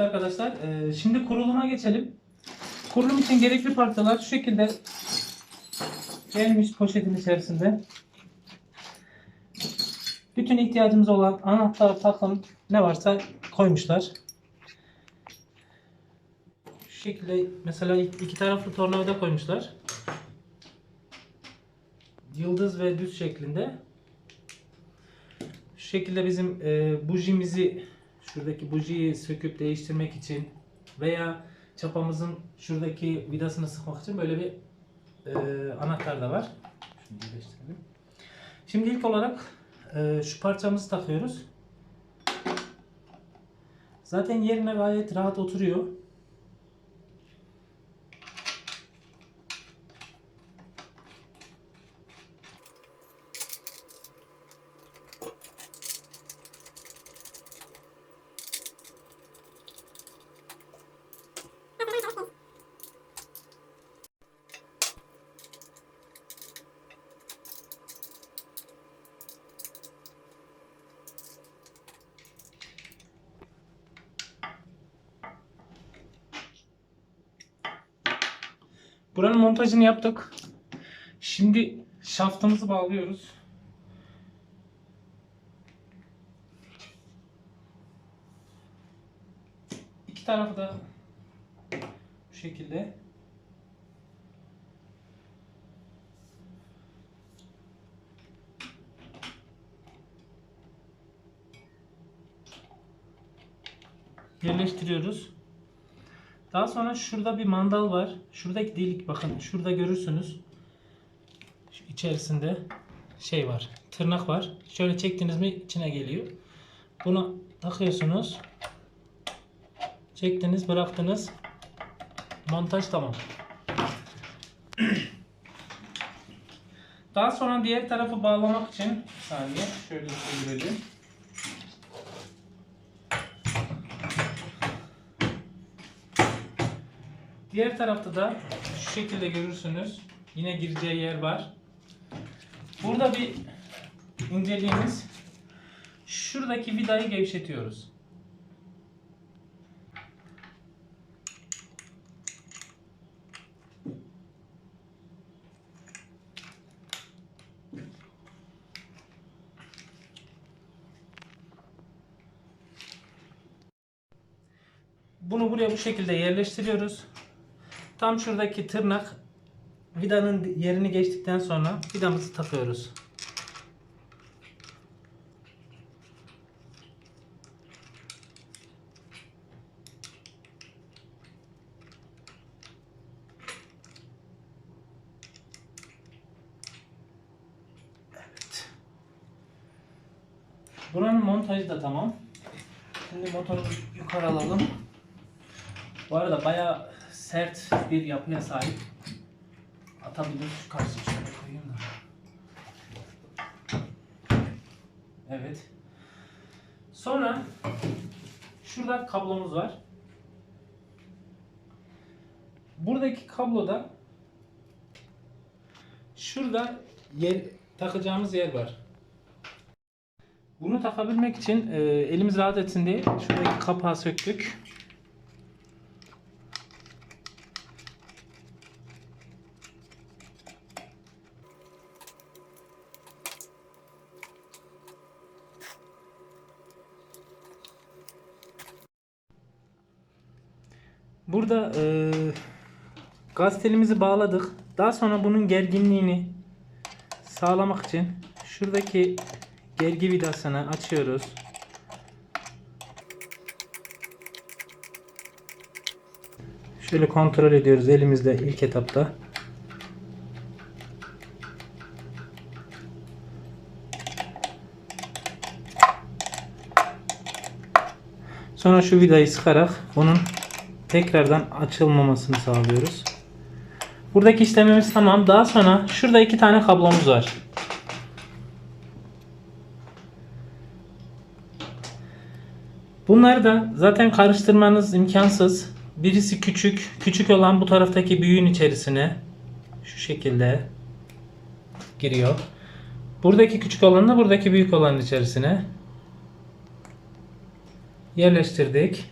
Arkadaşlar, e, şimdi kuruluma geçelim. Kurulum için gerekli parçalar şu şekilde gelmiş poşetin içerisinde. Bütün ihtiyacımız olan anahtar, takım ne varsa koymuşlar. Şu şekilde mesela iki taraflı tornavida koymuşlar. Yıldız ve düz şeklinde. Şu şekilde bizim e, bujimizi şuradaki bujiyi söküp değiştirmek için veya çapamızın şuradaki vidasını sıkmak için böyle bir e, anahtar da var. Şunu birleştirelim. Şimdi ilk olarak e, şu parçamızı takıyoruz. Zaten yerine gayet rahat oturuyor. Buranın montajını yaptık. Şimdi şaftımızı bağlıyoruz. İki tarafı da bu şekilde. Yerleştiriyoruz. Daha sonra şurada bir mandal var. Şuradaki delik bakın şurada görürsünüz. Şu içerisinde şey var. Tırnak var. Şöyle çektiniz mi içine geliyor. Bunu takıyorsunuz. Çektiniz, bıraktınız. Montaj tamam. Daha sonra diğer tarafı bağlamak için saniye şöyle çevirelim. Diğer tarafta da şu şekilde görürsünüz. Yine gireceği yer var. Burada bir inceliğimiz şuradaki vidayı gevşetiyoruz. Bunu buraya bu şekilde yerleştiriyoruz. Tam şuradaki tırnak vidanın yerini geçtikten sonra vidamızı takıyoruz. Buranın montajı da tamam. Şimdi motorumuzu yukarı alalım. Bu arada bayağı sert bir yapıya sahip. Atabilir şu karşıya şöyle koyayım da. Evet. Sonra şurada kablomuz var. Buradaki kabloda şurada yer takacağımız yer var. Bunu takabilmek için e, elimiz rahat etsin diye şuradaki kapağı söktük. Burada e, gaz telimizi bağladık. Daha sonra bunun gerginliğini sağlamak için şuradaki gergi vidasını açıyoruz. Şöyle kontrol ediyoruz elimizde ilk etapta. Sonra şu vidayı sıkarak bunun tekrardan açılmamasını sağlıyoruz. Buradaki işlemimiz tamam. Daha sonra şurada iki tane kablomuz var. Bunları da zaten karıştırmanız imkansız. Birisi küçük, küçük olan bu taraftaki büyüğün içerisine şu şekilde giriyor. Buradaki küçük olan da buradaki büyük olanın içerisine yerleştirdik.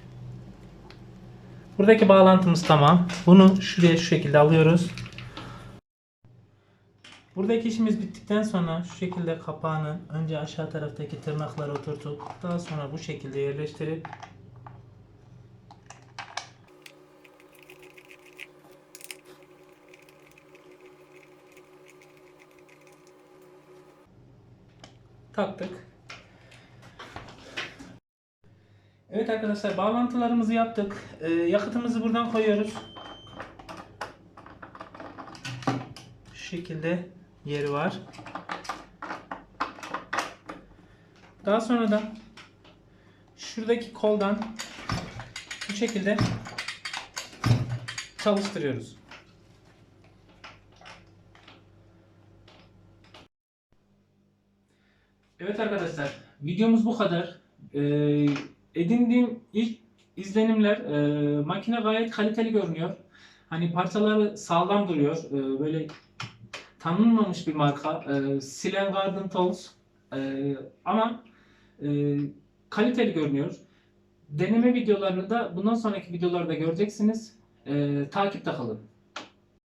Buradaki bağlantımız tamam. Bunu şuraya şu şekilde alıyoruz. Buradaki işimiz bittikten sonra şu şekilde kapağını önce aşağı taraftaki tırnaklara oturtup daha sonra bu şekilde yerleştirip taktık. Evet arkadaşlar bağlantılarımızı yaptık. Ee, yakıtımızı buradan koyuyoruz. Şu şekilde yeri var. Daha sonra da şuradaki koldan bu şekilde çalıştırıyoruz. Evet arkadaşlar videomuz bu kadar. Ee, edindiğim ilk izlenimler e, makine gayet kaliteli görünüyor. Hani parçaları sağlam duruyor. Ee, böyle tanınmamış bir marka. Ee, Silen Garden Tools. Ee, ama e, kaliteli görünüyor. Deneme videolarını da bundan sonraki videolarda göreceksiniz. Ee, takipte kalın.